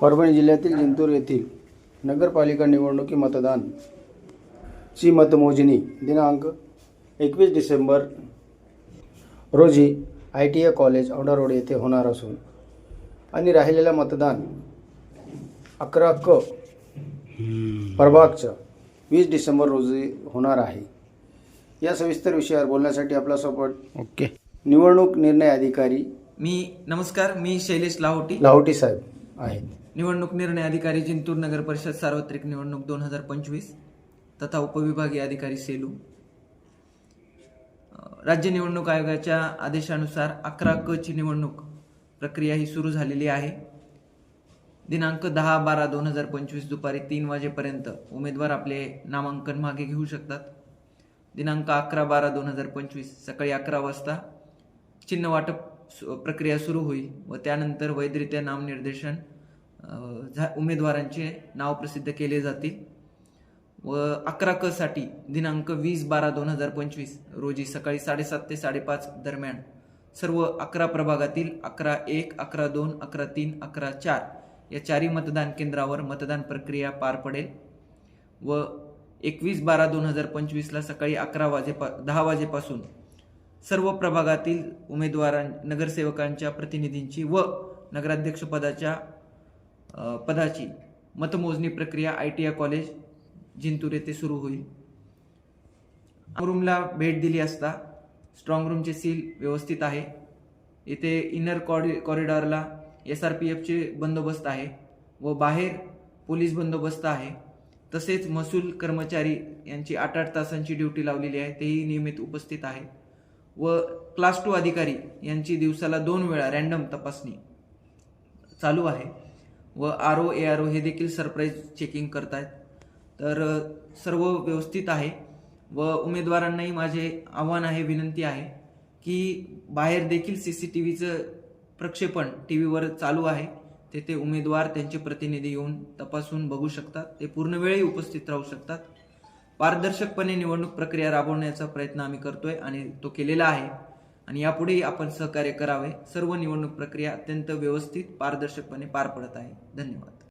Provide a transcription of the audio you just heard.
परभणी जिल्ह्यातील जिंतूर येथील नगरपालिका निवडणुकी मतदान ची मतमोजणी दिनांक एकवीस डिसेंबर रोजी I T I college Aundha road येथे होणार असून आणि राहिलेलं मतदान अकरा क प्रभागचं वीस डिसेंबर रोजी होणार आहे. या सविस्तर विषयावर बोलण्यासाठी आपल्यासोबत ओके. निवडणूक निर्णय अधिकारी मी नमस्कार मी शैलेश लाहोटी. लाहोटी साहेब आहेत. निवडणूक निर्णय अधिकारी जिंतूर नगर परिषद सार्वत्रिक निवडणूक दोन हजार पंचवीस तथा उपविभागीय अधिकारी सेलू. राज्य निवडणूक आयोगाच्या आदेशानुसार अकरा क ची निवडणूक प्रक्रिया ही सुरू झालेली आहे. दिनांक दहा बारा दोन हजार पंचवीस दुपारी तीन वाजेपर्यंत उमेदवार आपले नामांकन मागे घेऊ शकतात. दिनांक अकरा बारा दोन हजार पंचवीस सकाळी अकरा वाजता चिन्ह वाटप सु- प्रक्रिया सुरू होईल व त्यानंतर वैधरित्या नामनिर्देशन झा उमेदवारांचे नाव प्रसिद्ध केले जातील. व अकरा क साठी दिनांक वीस बारा दोन हजार पंचवीस रोजी सकाळी साडेसात ते साडेपाच दरम्यान सर्व अकरा प्रभागातील अकरा एक अकरा दोन अकरा तीन अकरा चार या चारही मतदान केंद्रावर मतदान प्रक्रिया पार पडेल. व एकवीस बारा दोन हजार पंचवीसला सकाळी अकरा वाजेपा दहा वाजेपासून सर्व प्रभागातील उमेदवारां नगरसेवकांच्या प्रतिनिधींची व नगराध्यक्षपदाच्या पदाची मतमोजणी प्रक्रिया I T I college Jintur येथे सुरू होईल. रूमला भेट दिली असता स्ट्रॉंग रूमचे सील व्यवस्थित आहे. येथे इनर कॉरि कॉरिडॉरला एस आर पी एफचे बंदोबस्त आहे व बाहेर पोलीस बंदोबस्त आहे. तसेच महसूल कर्मचारी यांची आठ आठ तासांची ड्युटी लावलेली आहे तेही नियमित उपस्थित आहे. व क्लास टू अधिकारी यांची दिवसाला दोन वेळा रॅन्डम तपासणी चालू आहे. व R O A R O हे देखील सरप्राईज चेकिंग करतायत. तर सर्व व्यवस्थित आहे. व उमेदवारांनाही माझे आव्हान आहे विनंती आहे की बाहेर देखील सी सी टी व्हीचं प्रक्षेपण टी व्हीवर चालू आहे. तेथे उमेदवार त्यांचे प्रतिनिधी येऊन तपासून बघू शकतात. ते पूर्ण वेळही उपस्थित राहू शकतात. पारदर्शकपणे निवडणूक प्रक्रिया राबवण्याचा प्रयत्न आम्ही करतोय आणि तो केलेला आहे. आणि यापुढेही आपण सहकार्य करावे. सर्व निवडणूक प्रक्रिया अत्यंत व्यवस्थित पारदर्शकपणे पार पडत आहे. धन्यवाद.